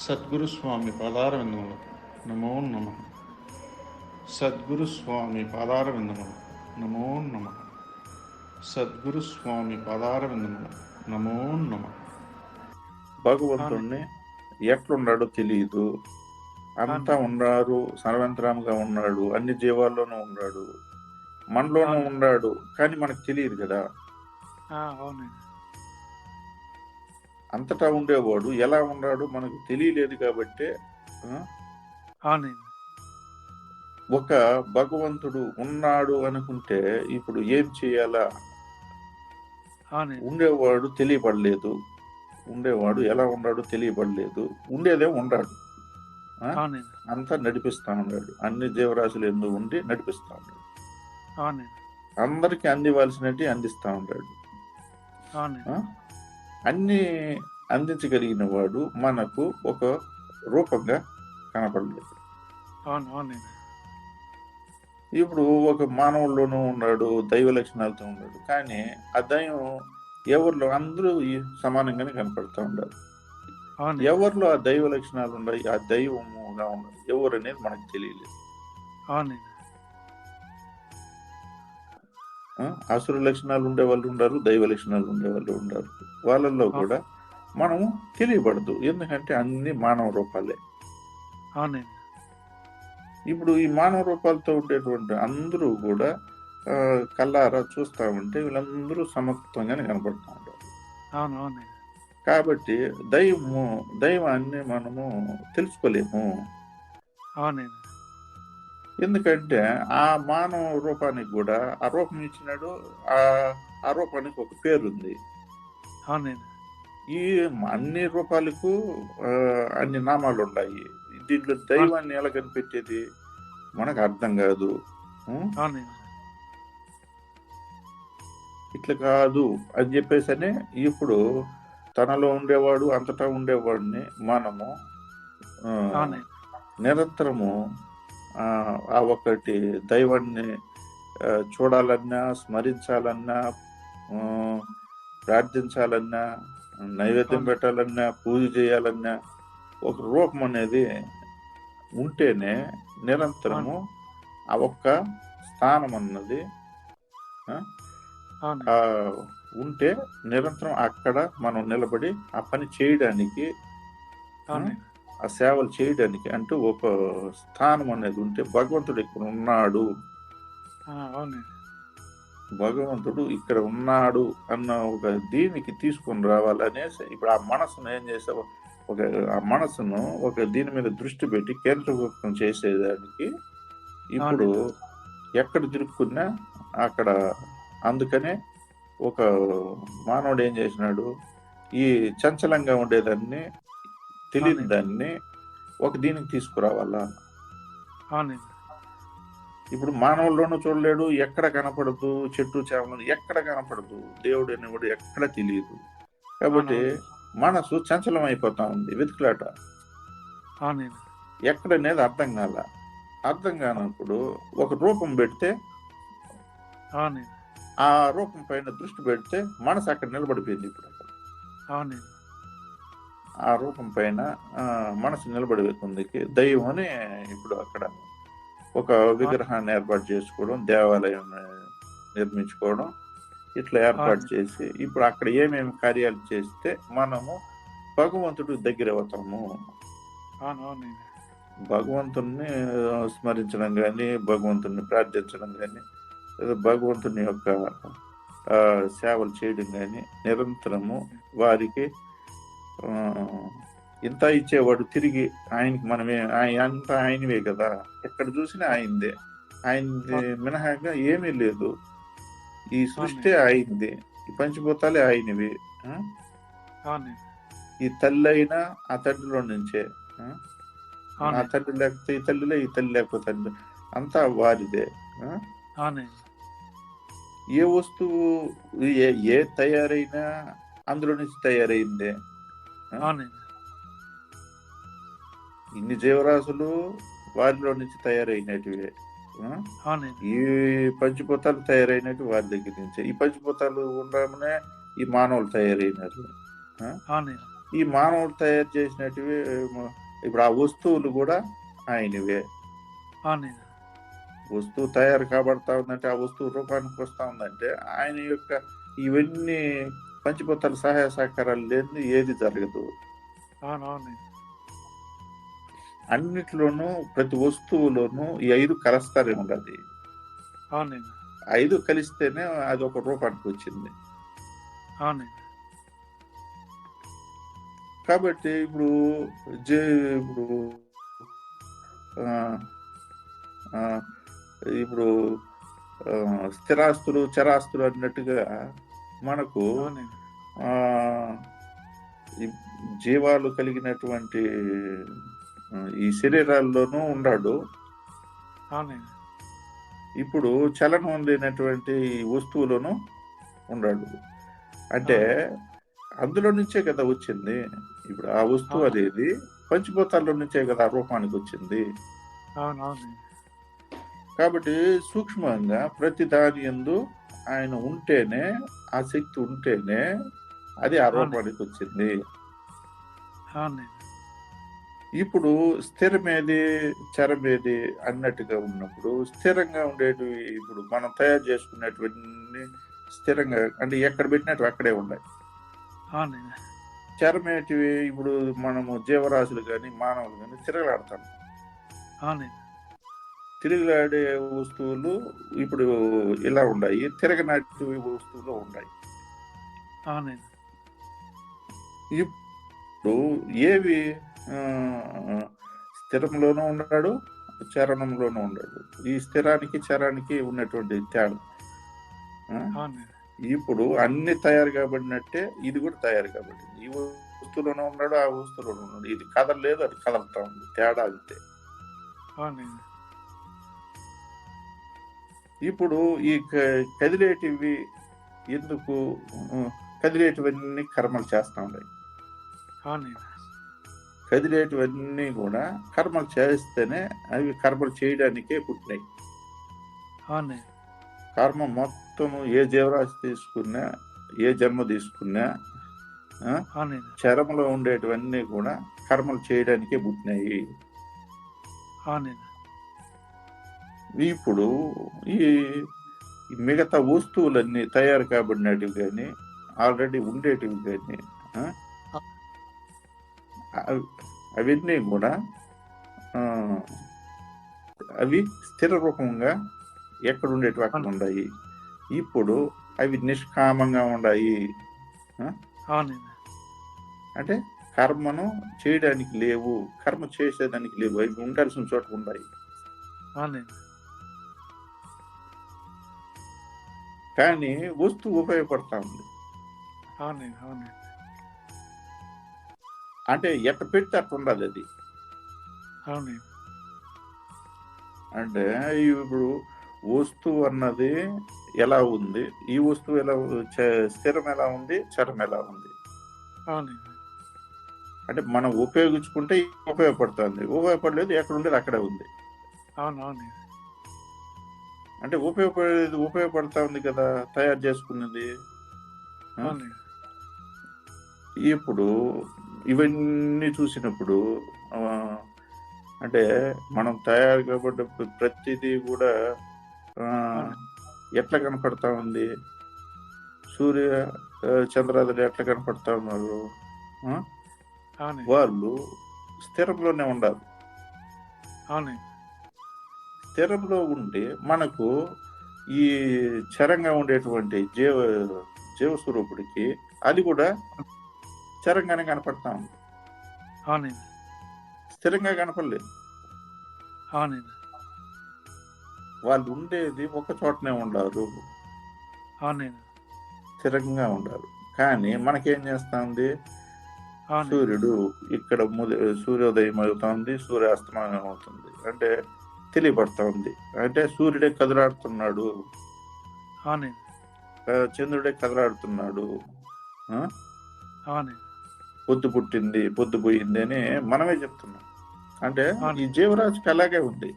సద్గురు స్వామి పాదారవిందములు. నమో నమ. సద్గురు స్వామి పాదారవిందములు. నమో నమ. సద్గురు స్వామి పాదారవిందములు. నమో నమ. భగవంతుణ్ణి ఎట్లున్నాడో తెలియదు. అంతా ఉన్నారు సర్వంతరాముగా ఉన్నాడు అన్ని జీవాల్లోనూ ఉన్నాడు మనలోనూ ఉన్నాడు కానీ మనకు తెలియదు కదా. అంతటా ఉండేవాడు. ఎలా ఉన్నాడు మనకు తెలియలేదు కాబట్టి ఒక భగవంతుడు ఉన్నాడు అనుకుంటే ఇప్పుడు ఏం చేయాలా? ఉండేవాడు తెలియబడలేదు. ఉండేవాడు ఎలా ఉన్నాడో తెలియబడలేదు. ఉండేదే ఉన్నాడు? అవునండి. అంతా నడిపిస్తా ఉన్నాడు. అన్ని జీవరాశులు ఎందు ఉండి నడిపిస్తా ఉన్నాడు. అందరికి అందివలసినట్టు అందిస్తా ఉన్నాడు? అన్ని అందించగలిగిన వాడు మనకు ఒక రూపంగా కనపడలేదు. ఇప్పుడు ఒక మానవుల్లోనూ ఉన్నాడు దైవ లక్షణాలతో ఉన్నాడు కానీ ఆ దైవం ఎవరిలో అందరూ సమానంగానే కనపడతా అవునండి ఎవరిలో ఆ దైవ లక్షణాలు ఉన్నాయి ఆ దైవముగా ఉన్నది ఎవరు అనేది మనకు తెలియలేదు. అసురు లక్షణాలు ఉండే వాళ్ళు ఉండరు దైవ లక్షణాలు ఉండే వాళ్ళు ఉండరు. వాళ్ళల్లో కూడా మనము తెలియబడదు. ఎందుకంటే అన్ని మానవ రూపాలే. ఇప్పుడు ఈ మానవ రూపాలతో ఉండేటువంటి అందరూ కూడా కల్లారా చూస్తా ఉంటే వీళ్ళందరూ సమత్వంగానే కనపడుతూ ఉంటారు. కాబట్టి దైవము దైవాన్ని మనము తెలుసుకోలేము. అవునండి. ఎందుకంటే ఆ మానవ రూపానికి కూడా ఆ రూపం ఇచ్చినాడు ఆ రూపానికి ఒక పేరు ఉంది అవునండి. ఈ అన్ని రూపాలకు అన్ని నామాలు ఉన్నాయి దీంట్లో దైవాన్ని ఎలా కనిపెట్టేది? మనకు అర్థం కాదు. ఇట్లా కాదు అని చెప్పేసని ఇప్పుడు తనలో ఉండేవాడు అంతటా ఉండేవాడిని మనము నిరంతరము ఆ ఒక్కటి దైవాన్ని చూడాలన్నా స్మరించాలన్నా ప్రార్థించాలన్నా నైవేద్యం. పెట్టాలన్నా పూజ చేయాలన్నా ఒక రూపం అనేది ఉంటేనే నిరంతరము ఆ ఒక్క స్థానం అన్నది ఉంటే నిరంతరం అక్కడ మనం నిలబడి ఆ పని చేయడానికి ఆ సేవలు చేయడానికి అంటూ ఒక స్థానం అనేది ఉంటే భగవంతుడు ఇక్కడ ఉన్నాడు. భగవంతుడు ఇక్కడ ఉన్నాడు అన్న ఒక దీనికి తీసుకొని రావాలనేసి ఇప్పుడు ఆ మనసును ఏం చేసావు ఒక ఆ మనసును ఒక దీని మీద దృష్టి పెట్టి కేంద్రీకృతం చేసేదానికి ఇప్పుడు ఎక్కడ తిరుక్కున్నా అక్కడ అందుకనే ఒక మానవుడు ఏం చేసినాడు? ఈ చంచలంగా ఉండేదాన్ని తెలియని. దాన్ని ఒక దీనికి తీసుకురావాలా? అవునండి. ఇప్పుడు మానవుల్లోనూ చూడలేడు ఎక్కడ కనపడదు చెట్టు చేపలు ఎక్కడ కనపడదు దేవుడు అనేవాడు ఎక్కడ తెలియదు. కాబట్టి మనసు చంచలం అయిపోతా ఉంది వెతుకులాట. అవునండి. ఎక్కడ అనేది అర్థం కాల. అర్థం కానప్పుడు ఒక రూపం పెడితే ఆ రూపం పైన దృష్టి పెడితే మనసు అక్కడ నిలబడిపోయింది ఇప్పుడు. అవునండి. ఆ రూపం పైన మనసు నిలబడిపోతుంది. దైవం అని ఇప్పుడు అక్కడ ఒక విగ్రహాన్ని ఏర్పాటు చేసుకోవడం దేవాలయం నిర్మించుకోవడం ఇట్లా ఏర్పాటు. చేసి ఇప్పుడు అక్కడ ఏమేమి కార్యాలు చేస్తే మనము భగవంతుడు దగ్గర అవుతాము. భగవంతుణ్ణి స్మరించడం కానీ భగవంతుణ్ణి ప్రార్థించడం కానీ లేదా భగవంతుని యొక్క సేవలు చేయడం కానీ నిరంతరము వారికి ఇంత ఇచ్చేవాడు తిరిగి ఆయనకి మనమే ఆయన అంతా ఆయనవే కదా. ఎక్కడ చూసినా ఆయనదే. ఆయనది మినహాగా ఏమీ లేదు. ఈ సృష్టి ఆయనది. ఈ పంచభూతాలే ఆయనవి. ఈ తల్లి అయినా ఆ తండ్రిలో నుంచే. ఆ? తల్లి లేకపోతే ఈ తల్లిలే ఈ తల్లి లేకపోతే తల్లి అంతా వారిదే. ఏ వస్తువు ఏ తయారైనా అందులో నుంచి తయారైందే. ఇన్ని జీవరాశులు వారిలో నుంచి తయారైనటివే ఈ పంచభూతాలు తయారైనట్టు వారి దగ్గర నుంచే. ఈ పంచభూతాలు ఉండమనే ఈ మానవులు తయారైనారు ఈ మానవులు తయారు చేసినటివి ఇప్పుడు ఆ వస్తువులు కూడా ఆయనవే. వస్తువు తయారు కాబడతా ఉందంటే ఆ వస్తువు రూపానికి వస్తా ఉందంటే ఆయన యొక్క ఇవన్నీ పంచభూతాల సహాయ సహకారాలు లేని ఏది జరగదు. అన్నిట్లోనూ ప్రతి వస్తువులోనూ ఈ ఐదు కలుస్తారే ఉండదు ఐదు కలిస్తేనే అది ఒక రూపానికి వచ్చింది. కాబట్టి ఇప్పుడు జే ఇప్పుడు ఇప్పుడు స్థిరాస్తులు చరాస్తులు అన్నట్టుగా మనకు జీవాలు కలిగినటువంటి ఈ శరీరాల్లోనూ ఉన్నాడు ఇప్పుడు చలనం లేనటువంటి వస్తువులోనూ ఉన్నాడు అంటే అందులో నుంచే కదా వచ్చింది. ఇప్పుడు ఆ వస్తువు. అనేది పంచభూతాల్లో నుంచే కదా రూపానికి వచ్చింది. కాబట్టి సూక్ష్మంగా ప్రతి దాని ఎందు ఆయన ఉంటేనే ఆ శక్తి ఉంటేనే అది ఆ రూపానికి వచ్చింది. ఇప్పుడు స్థిరమేది చరమేది అన్నట్టుగా ఉన్నప్పుడు స్థిరంగా ఉండేవి ఇప్పుడు మనం తయారు చేసుకునేటువంటి స్థిరంగా అంటే ఎక్కడ పెట్టినట్టు అక్కడే ఉన్నాయి. చరమేటివి ఇప్పుడు మనము జీవరాశులు కానీ మానవులు కానీ తిరగలాడతాం. తిరుగులాడే వస్తువులు ఇప్పుడు ఇలా ఉన్నాయి. తిరగనాటి వస్తువులు ఉన్నాయి. ఇప్పుడు ఏవి? స్థిరంలోనూ ఉన్నాడు చరణంలోనూ ఉన్నాడు. ఈ స్థిరానికి చరానికి ఉన్నటువంటి తేడా. ఇప్పుడు అన్ని తయారు కాబడినట్టే ఇది కూడా తయారు కాబట్టింది ఈ వస్తువులోనే ఉన్నాడు ఆ వస్తువులోనే ఉన్నాడు. ఇది కదలలేదు అది కదలుతా ఉంది. తేడా అంతే. ఇప్పుడు ఈ కదిలేటివి ఎందుకు కదిలేటివన్నీ కర్మలు చేస్తా ఉన్నాయి. కదిలేటివన్నీ కూడా కర్మలు చేస్తేనే అవి కర్మలు చేయడానికే పుట్టినాయి. కర్మ మొత్తము ఏ జీవరాశి తీసుకున్నా ఏ జన్మ తీసుకున్నా చరమలో ఉండేటివన్నీ కూడా కర్మలు చేయడానికే పుట్టినాయి. ఇప్పుడు ఈ మిగతా వస్తువులన్నీ తయారు కాబడినటివి కానీ ఆల్రెడీ ఉండేటివి కానీ అవన్నీ కూడా అవి స్థిర రూపంగా ఎక్కడ ఉండేటివి అక్కడ ఉన్నాయి ఇప్పుడు అవి నిష్కామంగా ఉన్నాయి అంటే కర్మను చేయడానికి లేవు కర్మ చేసేదానికి లేవు అవి ఉండాల్సిన చోట ఉన్నాయి కానీ వస్తువు ఉపయోగపడతా ఉంది. అంటే ఎట్ట పెడితే అట్ట ఉండాలి అది. అంటే ఇప్పుడు వస్తువు అన్నది ఎలా ఉంది? ఈ వస్తువు ఎలా స్థిరం ఎలా ఉంది? చరం ఎలా ఉంది? అంటే మనం ఉపయోగించుకుంటే ఉపయోగపడుతుంది. ఉపయోగపడలేదు ఎక్కడ ఉండేది అక్కడే ఉంది. అంటే ఉపయోగపడేది ఉపయోగపడతా ఉంది కదా తయారు చేసుకున్నది. ఇప్పుడు ఇవన్నీ చూసినప్పుడు అంటే మనం తయారు కాబట్టి ప్రతిదీ కూడా ఎట్లా కనపడతా ఉంది? సూర్య చంద్రాదులు ఎట్లా కనపడతా ఉన్నారు? వాళ్ళు స్థిరంలోనే ఉండాలి. స్థిరంలో ఉండి మనకు ఈ చరంగా ఉండేటువంటి జీవ జీవస్వరూపుడికి అది కూడా చరంగానే కనపడతా ఉంది. అవునండి. స్థిరంగా కనపడలేదు. అవునండి. వాళ్ళు ఉండేది ఒక చోటనే ఉండారు అవునండి. స్థిరంగా ఉండారు కానీ మనకేం చేస్తా ఉంది అవునండి. సూర్యుడు ఇక్కడ సూర్యోదయం అవుతుంది సూర్యాస్తమయం అవుతుంది. అంటే తెలియబడతా ఉంది అంటే సూర్యుడే కదలాడుతున్నాడు. చంద్రుడే కదలాడుతున్నాడు? అవునండి. పొద్దు పుట్టింది పొద్దు పోయింది అని మనమే చెప్తున్నాం. అంటే. ఈ జీవరాశికి అలాగే ఉంది.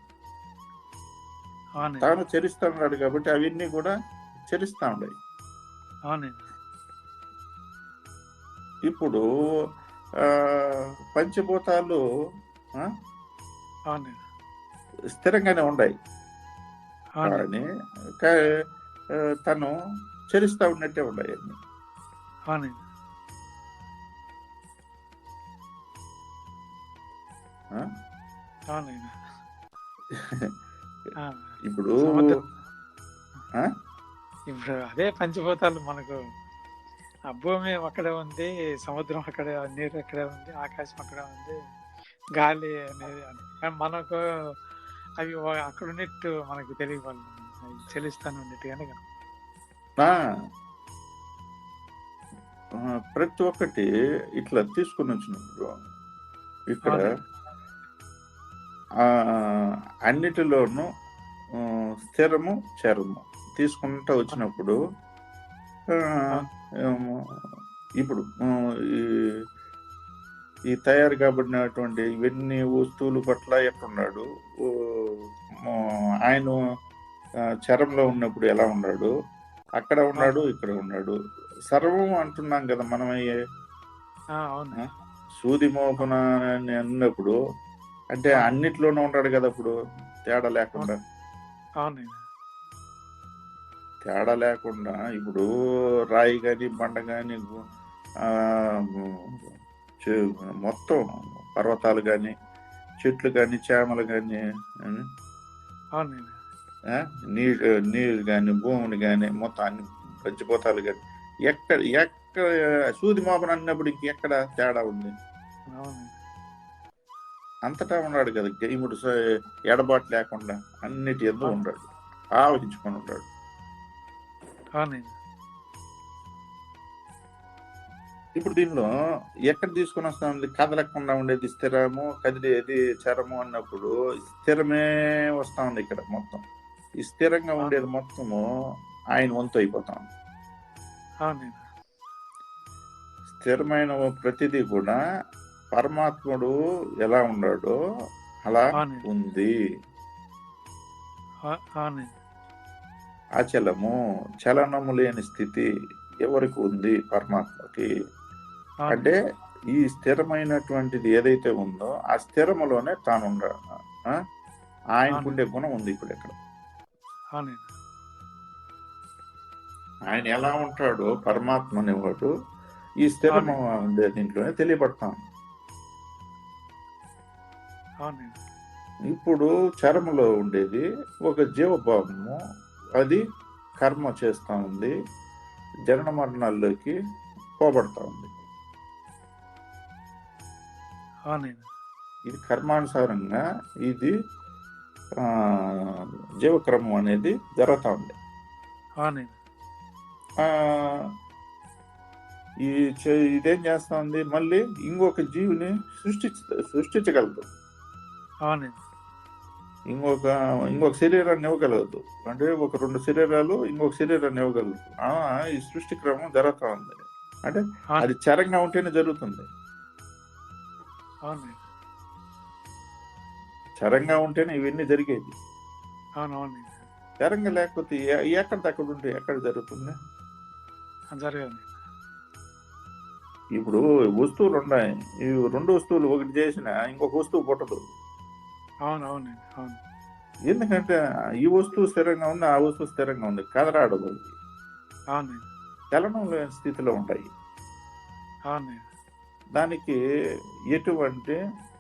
తాను చరిస్తా ఉన్నాడు కాబట్టి అవన్నీ కూడా చరిస్తా ఉన్నాయి. ఇప్పుడు పంచభూతాలు స్థిరంగానే ఉన్నాయి. కానీ తను చరిస్తా ఉన్నట్టే ఉన్నాయి అన్ని. ఇప్పుడు? ఇప్పుడు అదే పంచభూతాలు మనకు. ఆ భూమి అక్కడే ఉంది సముద్రం అక్కడే నీరు అక్కడే ఉంది ఆకాశం అక్కడే ఉంది గాలి అనేది మనకు అవి అక్కడ ఉన్నట్టు మనకు తెలియవాలి. ఆ. ఆ, ప్రతి ఒక్కటి ఇట్లా తీసుకుని వచ్చినప్పుడు ఇక్కడ అన్నిటిలోనూ స్థిరము చరము తీసుకుంటూ వచ్చినప్పుడు ఇప్పుడు ఈ ఈ తయారు కాబడినటువంటి ఇవన్నీ వస్తువులు పట్ల ఎట్లున్నాడు ఆయన చరంలో ఉన్నప్పుడు ఎలా ఉన్నాడు అక్కడ ఉన్నాడు ఇక్కడ ఉన్నాడు సర్వం అంటున్నాం కదా మనం అయ్యే ఆ, అవును. సూది మోపన అని అన్నప్పుడు అంటే. అన్నిట్లోనూ ఉంటాడు కదా అప్పుడు తేడా లేకుండా. అవునండి తేడా లేకుండా ఇప్పుడు రాయి కానీ బండ కానీ మొత్తం పర్వతాలు కానీ చెట్లు కానీ చేమలు కానీ అవునండి నీరు నీరు కానీ భూమిని కానీ మొత్తం అన్ని పంచిపోతాలు కానీ ఎక్కడ ఎక్కడ సూది మోపన అన్నప్పుడు ఇంకెక్కడ తేడా ఉంది? అంతటా ఉన్నాడు కదా గేముడు ఎడబాటు లేకుండా అన్నిటి ఎందు అవును. ఉన్నాడు. ఆవహించుకొని ఉన్నాడు. అవునండి ఇప్పుడు దీనిలో ఎక్కడ తీసుకొని వస్తుంది కదలకుండా ఉండేది స్థిరము కదిలేది చరము అన్నప్పుడు స్థిరమే వస్తా ఉంది ఇక్కడ మొత్తం. ఈ స్థిరంగా ఉండేది మొత్తము ఆయన వంతు అయిపోతాం. అవునండి స్థిరమైన ప్రతిదీ కూడా పరమాత్ముడు ఎలా ఉన్నాడో అలా ఉంది. అచలము చలనము లేని స్థితి ఎవరికి ఉంది పరమాత్మకి? అంటే ఈ స్థిరమైనటువంటిది ఏదైతే ఉందో ఆ స్థిరములోనే తాను? ఆయనకుండే గుణం ఉంది ఇప్పుడు ఇక్కడ ఆయన ఎలా ఉంటాడో పరమాత్మ అనేవాడు ఈ స్థిరము ఉండే దీంట్లోనే తెలియబడతాం. అవునండి ఇప్పుడు చరములో ఉండేది ఒక జీవభావము. అది కర్మ చేస్తా ఉంది. జనన మరణాల్లోకి పోబడతా ఉంది. ఇది కర్మానుసారంగా ఇది జీవక్రమం అనేది జరుగుతా ఉంది. ఈ ఇదేం చేస్తా ఉంది? మళ్ళీ ఇంకొక జీవిని సృష్టి సృష్టించగలదు. అవునండి. ఇంకొక ఇంకొక శరీరాన్ని ఇవ్వగలదు. అంటే ఒక రెండు శరీరాలు ఇంకొక శరీరాన్ని ఇవ్వగలదు. ఈ సృష్టి క్రమం జరుగుతా ఉంది. అంటే. అది చరంగా ఉంటేనే జరుగుతుంది. చరంగా ఉంటేనే ఇవన్నీ జరిగేది. చరంగా లేకపోతే ఎక్కడ అక్కడ ఉంటే ఎక్కడ జరుగుతుంది? ఇప్పుడు వస్తువులు ఉన్నాయి. ఈ రెండు వస్తువులు ఒకటి చేసిన ఇంకొక వస్తువు పుట్టదు. అవును అవునండి అవును. ఎందుకంటే ఈ వస్తువు స్థిరంగా ఉంది ఆ వస్తువు స్థిరంగా ఉంది. కదలాడదు అది. అవునండి. చలనం లేని స్థితిలో ఉంటాయి. అవునండి. దానికి ఎటువంటి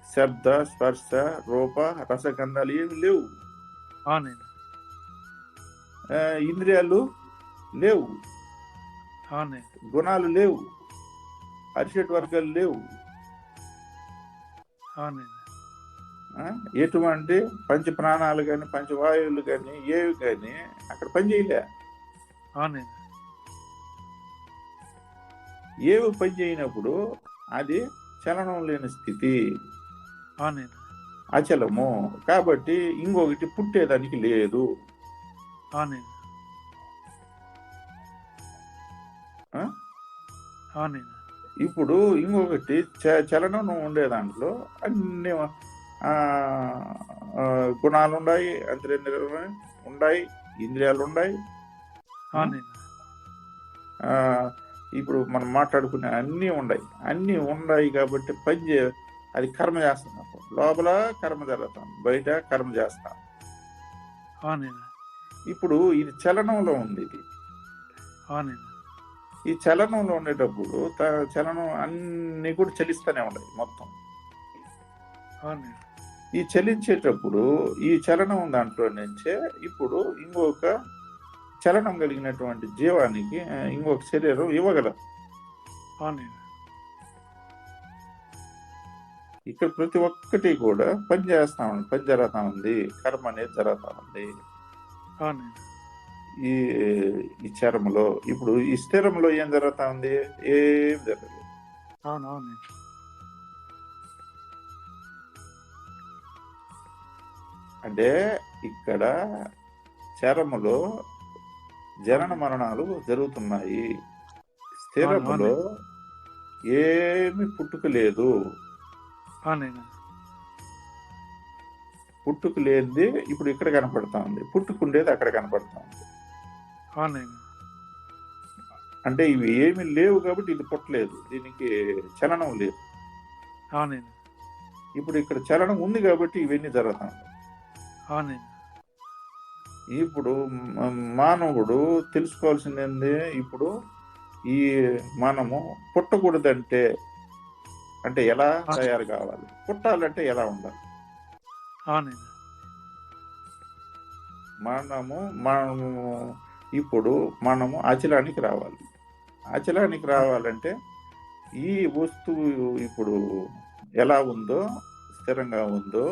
శబ్ద స్పర్శ రూప రసగంధాలు ఏమి లేవు. అవునండి. ఇంద్రియాలు లేవు. అవునండి. గుణాలు లేవు. అరిషట్ వర్గాలు లేవు. అవునండి. ఎటువంటి పంచ ప్రాణాలు కానీ పంచవాయువులు కానీ ఏవి కానీ అక్కడ పని చేయలే. ఏవి పని చేయనప్పుడు అది చలనం లేని స్థితి. అచలము. కాబట్టి ఇంకొకటి పుట్టేదానికి లేదు. ఇప్పుడు ఇంకొకటి చ- చలనం ఉండే దాంట్లో అన్ని గుణాలు ఉన్నాయి అంతరేంద్రియాలు ఉన్నాయి ఇంద్రియాలు ఉన్నాయి ఇప్పుడు మనం మాట్లాడుకునే అన్నీ ఉన్నాయి అన్నీ ఉన్నాయి కాబట్టి పని చే అది కర్మ చేస్తున్నాం లోపల కర్మ జరుగుతాం బయట కర్మ చేస్తాం. ఇప్పుడు ఇది చలనంలో ఉంది ఇది. ఈ చలనంలో ఉండేటప్పుడు చలనం అన్ని కూడా చలిస్తూనే ఉన్నాయి మొత్తం. ఈ చలించేటప్పుడు ఈ చలనం దాంట్లో నుంచే ఇప్పుడు ఇంకొక చలనం కలిగినటువంటి జీవానికి ఇంకొక శరీరం ఇవ్వగలదు. ఇక్కడ ప్రతి ఒక్కటి కూడా పని చేస్తా ఉంది పని జరుగుతా ఉంది. కర్మ అనేది జరుగుతా ఉంది ఈ ఈ చరములో ఇప్పుడు ఈ స్థిరంలో ఏం జరుగుతా ఉంది? ఏం జరగలేదు. అంటే ఇక్కడ చరములో జనన మరణాలు జరుగుతున్నాయి. స్థిరములో ఏమి పుట్టుక లేదు. పుట్టుక లేనిది ఇప్పుడు ఇక్కడ కనపడతా ఉంది. పుట్టుకుండేది అక్కడ కనపడతా ఉంది. అంటే ఇవి ఏమి లేవు కాబట్టి ఇది పుట్టలేదు. దీనికి చలనం లేదు. ఇప్పుడు ఇక్కడ చలనం ఉంది కాబట్టి ఇవన్నీ జరుగుతాయి. అవునండి. ఇప్పుడు మానవుడు తెలుసుకోవాల్సింది ఏంది ఇప్పుడు ఈ మనము పుట్టకూడదంటే అంటే ఎలా తయారు కావాలి? పుట్టాలంటే ఎలా ఉండాలి? అవునండి. మనము మనము ఇప్పుడు మనము అచలానికి రావాలి. అచలానికి రావాలంటే ఈ వస్తువు ఇప్పుడు ఎలా ఉందో స్థిరంగా ఉందో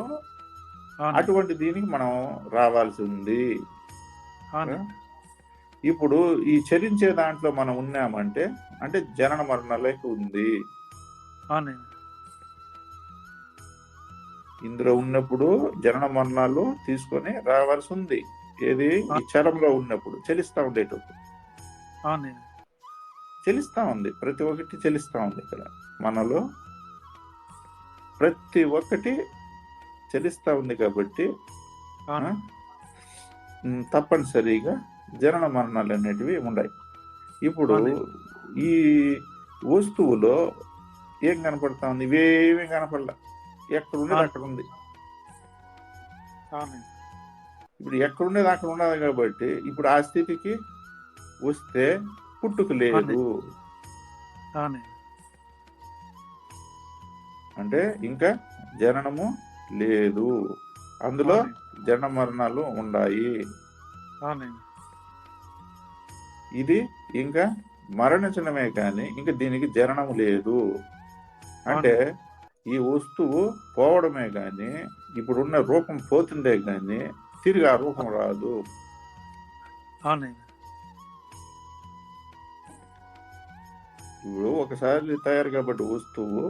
అటువంటి దీనికి మనం రావాల్సి ఉంది. ఇప్పుడు ఈ చరించే దాంట్లో మనం ఉన్నామంటే అంటే జనన మరణాలకు ఉంది. ఇందులో ఉన్నప్పుడు జనన మరణాలు తీసుకొని రావాల్సి ఉంది. ఏది? ఈ చరంలో ఉన్నప్పుడు చలిస్తా ఉండేటప్పుడు. చలిస్తా ఉంది. ప్రతి ఒక్కటి చలిస్తా ఉంది ఇక్కడ మనలో. ప్రతి ఒక్కటి చలిస్తా ఉంది కాబట్టి తప్పనిసరిగా జనన మరణాలు అనేటివి ఉన్నాయి ఇప్పుడు. ఈ వస్తువులో ఏం కనపడతా ఉంది? ఇవేమీ కనపడలే. ఎక్కడ ఉండేది. అక్కడ ఉంది. ఇప్పుడు ఎక్కడ ఉండేది అక్కడ ఉన్నది కాబట్టి ఇప్పుడు ఆ స్థితికి వస్తే పుట్టుక లేదు. అంటే ఇంకా జననము లేదు. అందులో. జనన మరణాలు ఉన్నాయి ఇది ఇంకా మరణించడమే కానీ ఇంకా దీనికి జననం లేదు. అంటే ఈ వస్తువు పోవడమే కానీ ఇప్పుడున్న రూపం పోతుందే కానీ తిరిగి ఆ రూపం రాదు. ఇప్పుడు ఒకసారి తయారు కాబట్టి వస్తువు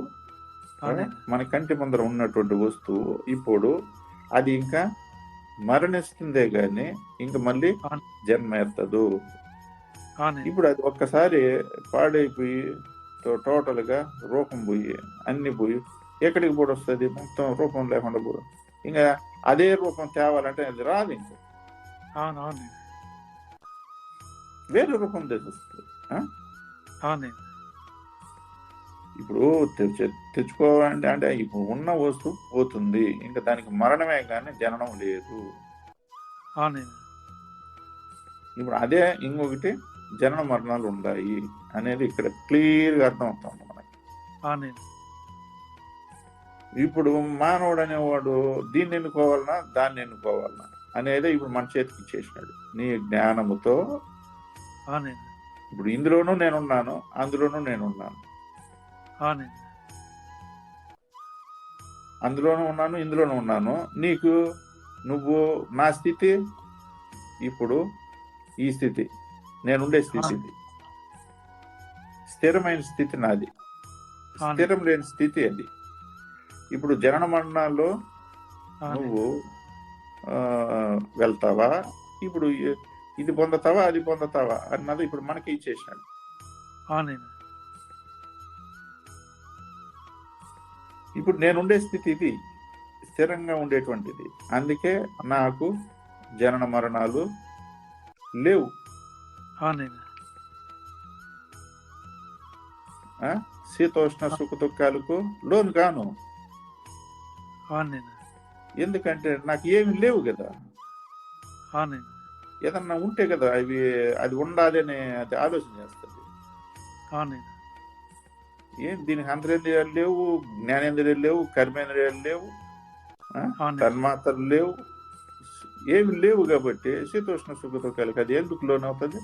మన కంటి ముందర ఉన్నటువంటి వస్తువు ఇప్పుడు అది ఇంకా మరణిస్తుందే గాని ఇంకా మళ్ళీ. జన్మ ఎత్తదు. ఇప్పుడు అది ఒక్కసారి పాడైపోయి టోటల్గా రూపం పోయి అన్ని పోయి ఎక్కడికి పోయి వస్తుంది? మొత్తం రూపం లేకుండా పోదు ఇంకా అదే రూపం తేవాలంటే అది రాదు ఇంకా. వేరే రూపం అవునండి. ఇప్పుడు తెచ్చు తెచ్చుకోవాలంటే అంటే ఇప్పుడు ఉన్న వస్తువు పోతుంది. ఇంకా దానికి మరణమే కానీ జననం లేదు. ఇప్పుడు అదే ఇంకొకటి జనన మరణాలు ఉన్నాయి అనేది ఇక్కడ క్లియర్గా అర్థం అవుతుంది మనకి ఇప్పుడు మానవుడు అనేవాడు దీన్ని ఎన్నుకోవాలన్నా దాన్ని ఎన్నుకోవాలన్నా అనేది ఇప్పుడు మన చేతికి ఇచ్చేసినాడు. నీ జ్ఞానముతో ఇప్పుడు ఇందులోనూ నేనున్నాను అందులోనూ నేనున్నాను. అందులోనూ ఉన్నాను ఇందులోనూ ఉన్నాను. నీకు నువ్వు నా స్థితి ఇప్పుడు ఈ స్థితి. నేనుండే స్థితి ఇది. స్థిరమైన స్థితి నాది. స్థిరం లేని స్థితి అది. ఇప్పుడు జనన మరణాల్లో నువ్వు వెళ్తావా? ఇప్పుడు ఇది పొందుతావా? అది పొందుతావా? అన్నది ఇప్పుడు మనకి ఇచ్చేసినాడు ఇప్పుడు నేను ఉండే స్థితి ఇది. స్థిరంగా ఉండేటువంటిది. అందుకే నాకు జనన మరణాలు లేవు? శీతోష్ణ సుఖ దుఃఖాలకు లోను కాను ఎందుకంటే నాకు ఏమి లేవు కదా. ఏదన్నా ఉంటే కదా అవి అది ఉండాలి అని అది ఆలోచన చేస్తుంది. ఏం దీనికి అంతరేంద్రియాలు లేవు జ్ఞానేంద్రియాలు లేవు కర్మేంద్రియాలు లేవు తన్మాత్రలు లేవు ఏమి లేవు కాబట్టి శీతోష్ణ సుఖ దుఃఖాలకు అది ఎందుకు లోన్ అవుతుంది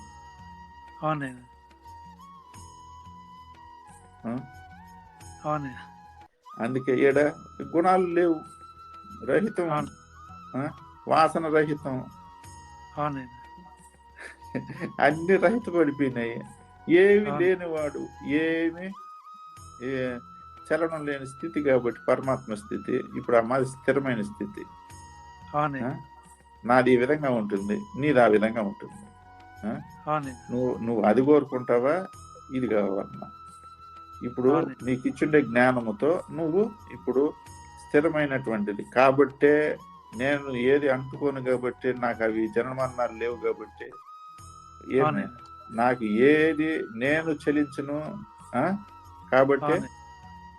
అందుకే ఈడ గుణాలు లేవు రహితం? వాసన రహితం. అన్ని రహితపడిపోయినాయి. ఏమి అవును. లేనివాడు ఏమి చలనం లేని స్థితి కాబట్టి పరమాత్మ స్థితి ఇప్పుడు ఆ మాది స్థిరమైన స్థితి? నాది ఈ విధంగా ఉంటుంది నీది ఆ విధంగా ఉంటుంది. నువ్వు నువ్వు అది కోరుకుంటావా ఇది కావాలన్నా. ఇప్పుడు. నీకు ఇచ్చిండే జ్ఞానముతో నువ్వు ఇప్పుడు స్థిరమైనటువంటిది. కాబట్టే నేను ఏది అంటుకోను కాబట్టి నాకు అవి జన్మన్నాలు లేవు కాబట్టి నాకు ఏది నేను చెలించను? కాబట్టి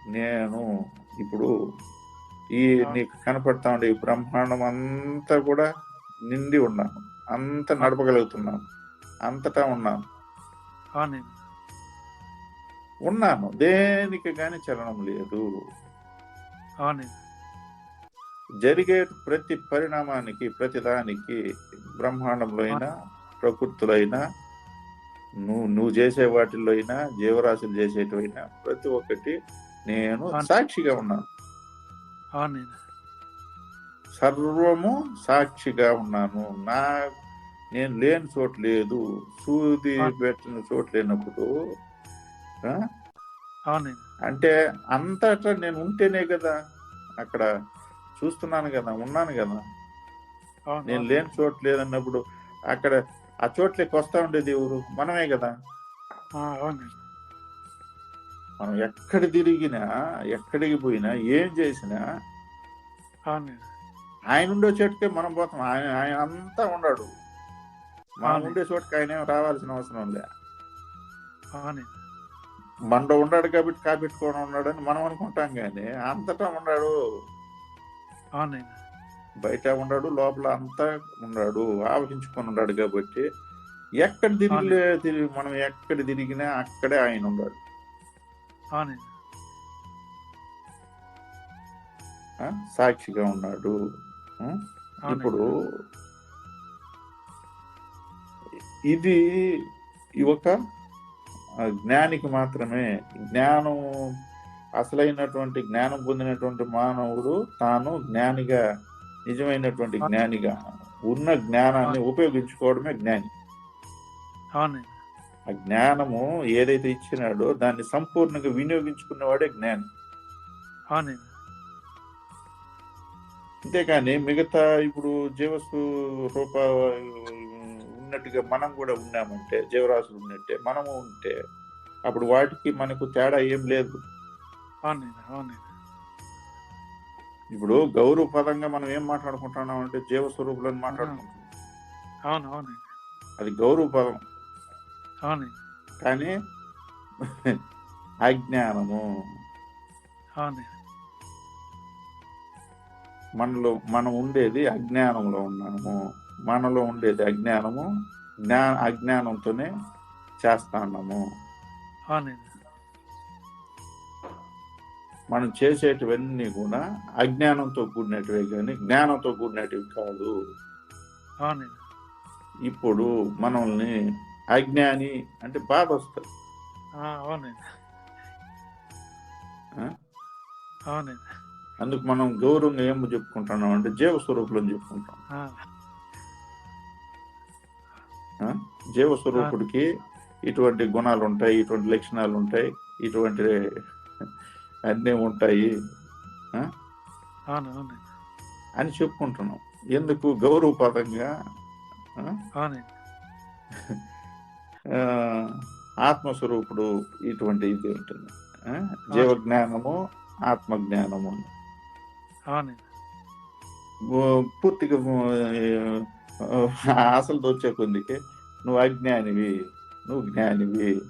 నేను ఇప్పుడు ఈ. నీకు కనపడతా ఉండే ఈ బ్రహ్మాండం అంతా కూడా నిండి ఉన్నాను. అంత నడపగలుగుతున్నాను. అంతటా ఉన్నాను. ఉన్నాను. దేనికి గాని చలనం లేదు. జరిగే ప్రతి పరిణామానికి ప్రతి దానికి బ్రహ్మాండంలో అయినా ప్రకృతిలో అయినా నువ్వు నువ్వు చేసే వాటిల్లో అయినా జీవరాశులు చేసేటివైనా ప్రతి ఒక్కటి నేను. సాక్షిగా ఉన్నాను. సర్వము సాక్షిగా ఉన్నాను. నా నేను లేని చోటు లేదు. సూది. పెట్టిన చోటు లేనప్పుడు అంటే అంతటా నేను ఉంటేనే కదా అక్కడ చూస్తున్నాను కదా ఉన్నాను కదా. నేను లేని చోటు లేదన్నప్పుడు అక్కడ ఆ చోట్లకి వస్తా ఉండేది ఎవరు? మనమే కదా. మనం ఎక్కడ తిరిగినా ఎక్కడికి పోయినా ఏం చేసినా ఆయన ఉండే చోటుకే మనం పోతాం. ఆయన ఆయన అంతా ఉన్నాడు మనం. ఉండే చోటుకి ఆయన ఏం రావాల్సిన అవసరం లే. మనలో ఉన్నాడు కాబట్టి కాపెట్టుకొని ఉన్నాడని మనం అనుకుంటాం కానీ అంతటా ఉన్నాడు అవునండి. బయట ఉన్నాడు లోపల అంతా ఉన్నాడు ఆవహించుకొని ఉన్నాడు కాబట్టి ఎక్కడ తిరిగి తిరిగి మనం ఎక్కడ తిరిగినా అక్కడే ఆయన ఉన్నాడు? సాక్షిగా ఉన్నాడు. ఇప్పుడు ఇది ఒక జ్ఞానికి మాత్రమే జ్ఞానం అసలైనటువంటి జ్ఞానం పొందినటువంటి మానవుడు తాను జ్ఞానిగా నిజమైనటువంటి జ్ఞానిగా ఉన్న జ్ఞానాన్ని ఉపయోగించుకోవడమే జ్ఞాని. ఆ జ్ఞానము ఏదైతే ఇచ్చినాడో దాన్ని సంపూర్ణంగా వినియోగించుకున్నవాడే జ్ఞాని. అంతేకాని మిగతా ఇప్పుడు జీవస్సు రూప ఉన్నట్టుగా మనం కూడా ఉన్నామంటే జీవరాశులు ఉన్నట్టే మనము ఉంటే అప్పుడు వాటికి మనకు తేడా ఏం లేదు. ఇప్పుడు గౌరవ పదంగా మనం ఏం మాట్లాడుకుంటున్నాం అంటే జీవస్వరూపులను మాట్లాడుకుంటున్నాం. అవును అవునండి. అది గౌరవ పదం అవునండి. కానీ అజ్ఞానము. అవునండి. మనలో మనం ఉండేది అజ్ఞానంలో ఉన్నాము. మనలో ఉండేది అజ్ఞానము జ్ఞాన అజ్ఞానంతోనే చేస్తా ఉన్నాము అవునండి. మనం చేసేటివన్నీ కూడా అజ్ఞానంతో కూడినటివే కానీ జ్ఞానంతో కూడినటివి కాదు. ఇప్పుడు మనల్ని అజ్ఞాని అంటే బాధ వస్తుంది అందుకు మనం గౌరవంగా ఏం చెప్పుకుంటున్నాం అంటే జీవస్వరూపులని చెప్పుకుంటాం. ఆ, ఆ? జీవస్వరూపుడికి ఇటువంటి గుణాలు ఉంటాయి ఇటువంటి లక్షణాలు ఉంటాయి ఇటువంటి అన్నీ ఉంటాయి. అని చెప్పుకుంటున్నాం. ఎందుకు? గౌరవపదంగా ఆత్మస్వరూపుడు ఇటువంటి ఇది ఉంటుంది. ఆ? జీవ జ్ఞానము ఆత్మ జ్ఞానము అని. అవునండి. ఓ, పూర్తిగా ఓ, ఆ, అసలు వచ్చే కొద్దికి నువ్వు అజ్ఞానివి నువ్వు జ్ఞానివి.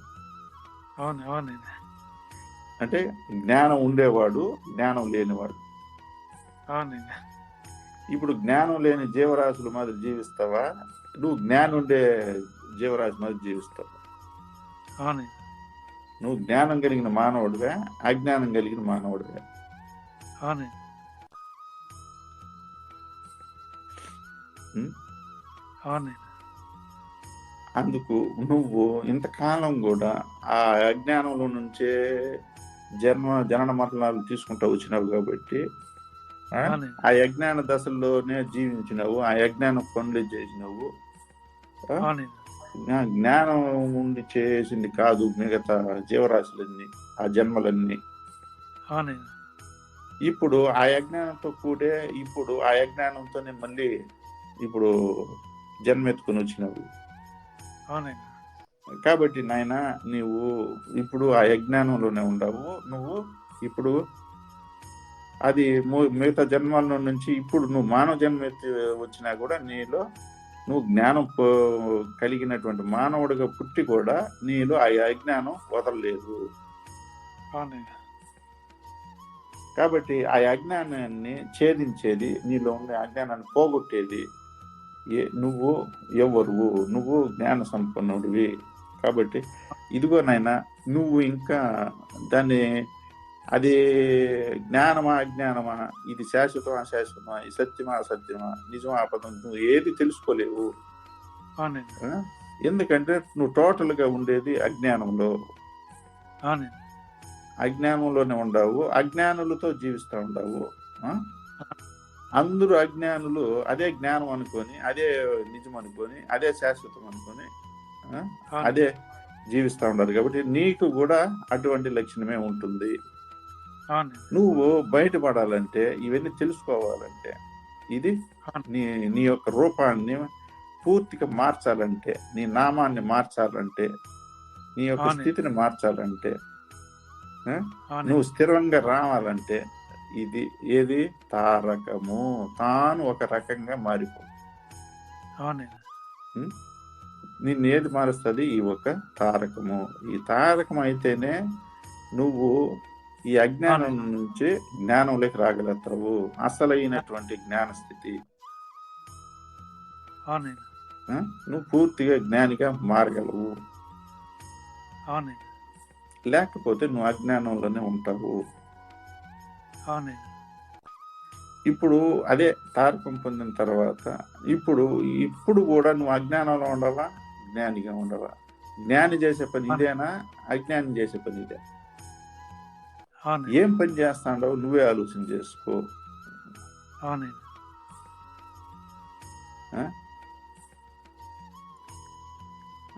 అవును అవునండి. అంటే జ్ఞానం ఉండేవాడు జ్ఞానం లేనివాడు. ఇప్పుడు జ్ఞానం లేని జీవరాశుల మాదిరి జీవిస్తావా? నువ్వు జ్ఞానం ఉండే జీవరాశి మాదిరి జీవిస్తావు? నువ్వు జ్ఞానం కలిగిన మానవుడివే అజ్ఞానం కలిగిన మానవుడివే. అందుకు నువ్వు ఇంతకాలం కూడా ఆ అజ్ఞానంలో నుంచే జన్మ జనన మరణాలు తీసుకుంటూ వచ్చినావు కాబట్టి ఆ? యజ్ఞాన దశల్లోనే జీవించినవు ఆ యజ్ఞానం పనులు చేసినవు జ్ఞానం ఉండి చేసింది కాదు మిగతా జీవరాశులన్నీ ఆ జన్మలన్నీ. ఇప్పుడు ఆ యజ్ఞానంతో కూడే ఇప్పుడు ఆ యజ్ఞానంతోనే మళ్ళీ ఇప్పుడు జన్మెత్తుకుని వచ్చినవి. అవునండి. కాబట్టి నాయన నీవు ఇప్పుడు ఆ యజ్ఞానంలోనే ఉండవు. నువ్వు ఇప్పుడు అది మిగతా జన్మాల నుంచి ఇప్పుడు నువ్వు మానవ జన్మ వచ్చినా కూడా నీలో నువ్వు జ్ఞానం కలిగినటువంటి మానవుడిగా పుట్టి కూడా నీలో ఆ అజ్ఞానం వదలలేదు. కాబట్టి ఆ అజ్ఞానాన్ని ఛేదించేది నీలో ఉండే అజ్ఞానాన్ని పోగొట్టేది ఏ నువ్వు ఎవరువు నువ్వు జ్ఞాన సంపన్నుడివి. కాబట్టి ఇదిగో నాయనా నువ్వు ఇంకా దాన్ని అది జ్ఞానమా అజ్ఞానమా? ఇది శాశ్వతమా అశాశ్వతమా? ఇది సత్యమా అసత్యమా? నిజమా అబద్ధం నువ్వు ఏది తెలుసుకోలేవు? ఎందుకంటే నువ్వు టోటల్గా ఉండేది అజ్ఞానంలో. అజ్ఞానంలోనే ఉండవు. అజ్ఞానులతో జీవిస్తూ ఉండవు? అందరూ అజ్ఞానులు అదే జ్ఞానం అనుకొని అదే నిజం అనుకొని అదే శాశ్వతం అనుకొని అదే జీవిస్తూ ఉండరు కాబట్టి నీకు కూడా అటువంటి లక్షణమే ఉంటుంది. నువ్వు బయటపడాలంటే ఇవన్నీ తెలుసుకోవాలంటే ఇది నీ నీ యొక్క రూపాన్ని పూర్తిగా మార్చాలంటే నీ నామాన్ని మార్చాలంటే నీ యొక్క. స్థితిని మార్చాలంటే నువ్వు స్థిరంగా రావాలంటే ఇది ఏది? తారకము. తాను ఒక రకంగా మారిపో. నిన్ను ఏది మారుస్తుంది ఈ ఒక తారకము. ఈ తారకం అయితేనే నువ్వు ఈ అజ్ఞానం నుంచి జ్ఞానంలోకి రాగలుగుతావు. అసలైనటువంటి జ్ఞాన స్థితి? నువ్వు పూర్తిగా జ్ఞానిగా మారగలవు. లేకపోతే నువ్వు అజ్ఞానంలోనే ఉంటావు. ఇప్పుడు అదే తారకం పొందిన తర్వాత ఇప్పుడు ఇప్పుడు కూడా నువ్వు అజ్ఞానంలో ఉండవా? జ్ఞానిగా ఉండవా? జ్ఞాని చేసే పని ఇదేనా? అజ్ఞాని చేసే పని ఇదే. ఏం పని చేస్తాడో నువ్వే ఆలోచన చేసుకో.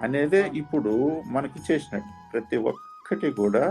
అనేదే ఇప్పుడు మనకి చేసినట్టు ప్రతి ఒక్కటి కూడా